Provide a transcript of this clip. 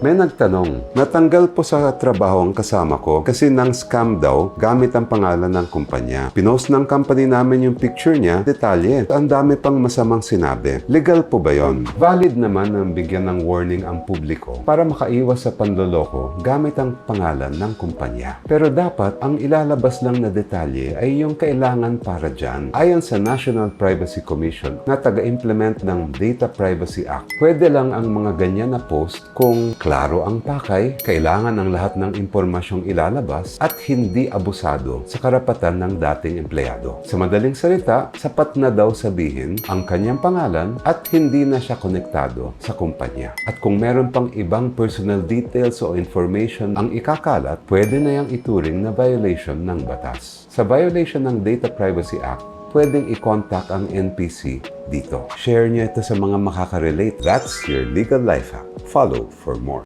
May nagtanong, natanggal po sa trabaho ang kasama ko kasi nang scam daw gamit ang pangalan ng kumpanya. Pinost ng company namin yung picture niya, detalye. Ang dami pang masamang sinabi. Legal po ba yon? Valid naman ang bigyan ng warning ang publiko para makaiwas sa panloloko gamit ang pangalan ng kumpanya. Pero dapat ang ilalabas lang na detalye ay yung kailangan para dyan. Ayon sa National Privacy Commission na taga-implement ng Data Privacy Act, pwede lang ang mga ganyan na post kung klaro ang pakay, kailangan ang lahat ng impormasyong ilalabas at hindi abusado sa karapatan ng dating empleyado. Sa madaling salita, sapat na daw sabihin ang kanyang pangalan at hindi na siya konektado sa kumpanya. At kung meron pang ibang personal details o information ang ikakalat, pwede na yang ituring na violation ng batas. Sa violation ng Data Privacy Act, pwedeng i-contact ang NPC dito. Share niyo ito sa mga makaka-relate. That's your legal life hack. Follow for more.